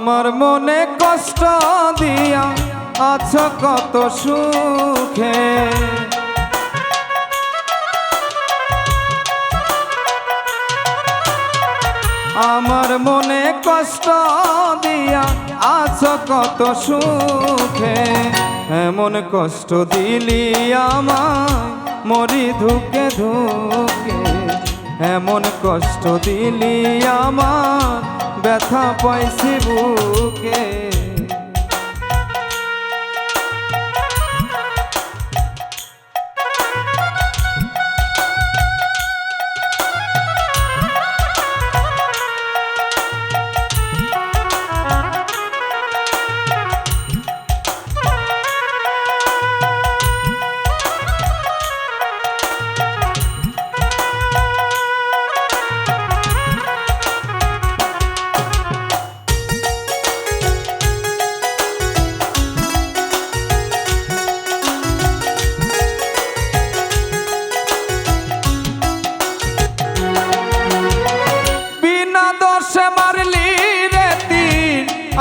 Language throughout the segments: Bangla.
আমার মনে কষ্ট দিয়া আছো কত সুখে। আমার মনে কষ্ট দিয়া আছ কত সুখে। এমন কষ্ট দিলি আমায়, মরি ধুকে ধুকে। এমন কষ্ট দিলি আমার ব্যথা পাইছি বুকে।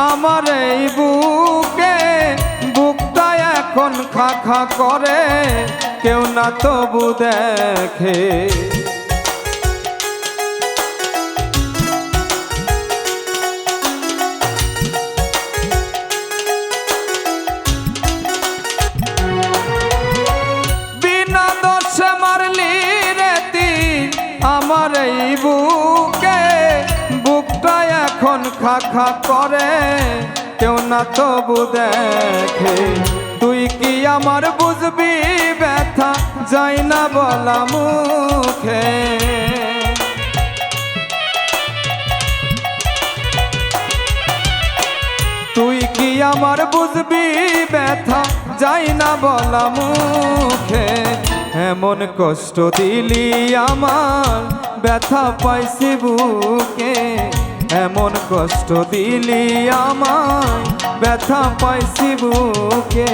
আমার এই বুকে বুকটা এখন খা খা করে কেউ না তবু দেখে। খা খা করে, কেউ না তবু দেখে। তুই কি আমার বুঝবি? ব্যথা যাই না বলা মুখে। তুই কি আমার বুঝবি? ব্যথা যাই না বলা মুখে। এমন কষ্ট দিলি আমার, ব্যথা পাইছি বুকে। এমন কষ্ট দিলি আমায় ব্যথা পাইছি বুকে।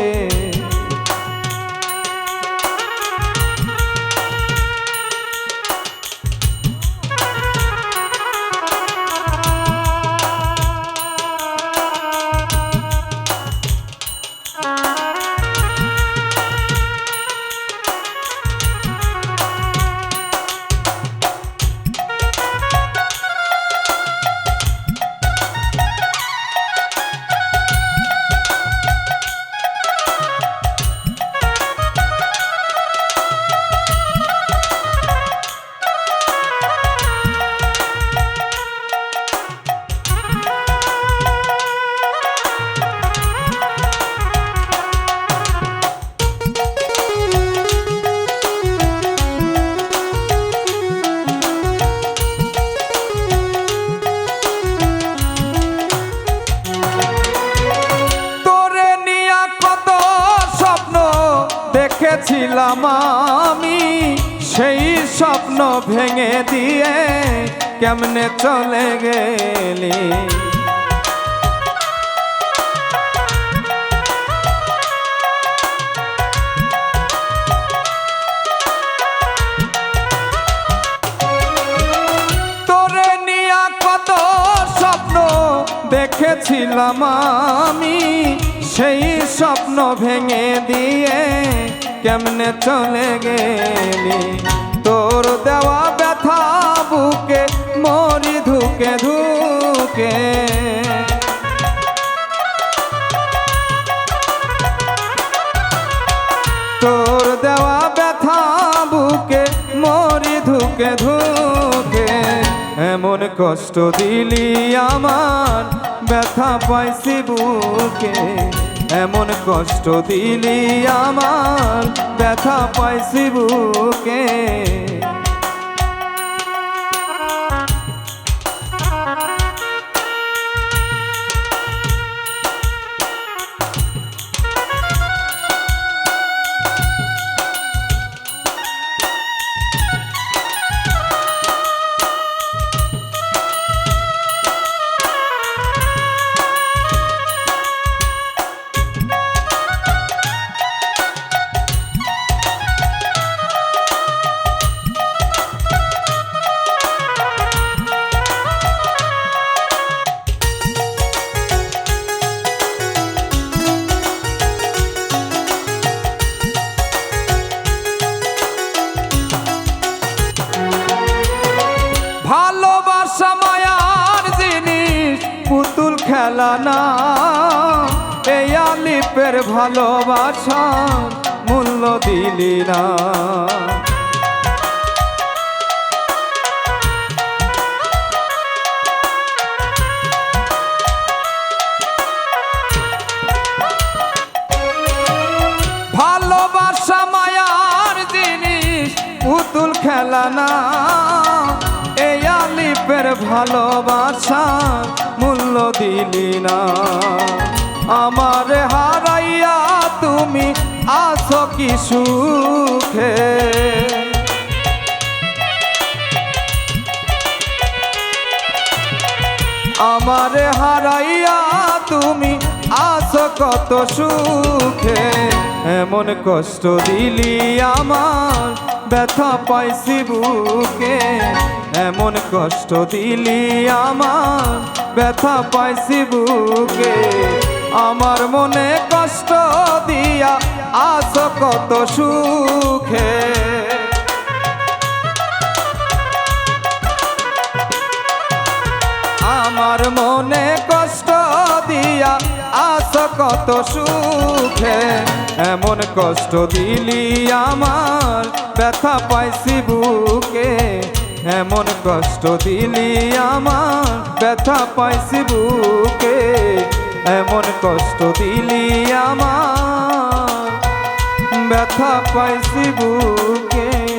আমি সেই স্বপ্ন ভেঙে দিয়ে কেমনে চলে গেলি? তোরে নিয়া কত স্বপ্ন দেখেছিলাম আমি, সেই স্বপ্ন ভেঙে দিয়ে কেমনে চলে গেলি? তোর দেওয়া ব্যথা বুকে, মরি ধুকে ধুকে। তোর দেওয়া ব্যথা বুকে, মরি ধুকে ধুকে। এমন কষ্ট দিলি আমার, ব্যথা পাইছি বুকে। এমন কষ্ট দিলি আমার ব্যথা পাইছি বুকে। খেলা না এই আলিপের ভালোবাসা মূল্য দিলি না। ভালোবাসা মায়ার জিনিস, পুতুল খেলা না। এই আলিপের ভালোবাসা মূল্য দিলি না। আমার হারাইয়া তুমি আসো কি সুখে? আমারে হারাইয়া তুমি আসো কত সুখে? এমন কষ্ট দিলি আমার ব্যথা পাইছি বুকে, এমন কষ্ট দিলি আমার। ব্যথা পাইছি বুকে, আমার মনে কষ্ট দিয়া আসো কত সুখে। আমার মনে কষ্ট আস কত সুখে, এমন কষ্ট দিলি আমার, ব্যথা পাইছি বুকে। এমন কষ্ট দিলি আমার, ব্যথা পাইছি বুকে। এমন কষ্ট দিলি আমার, ব্যথা পাইছি বুকে।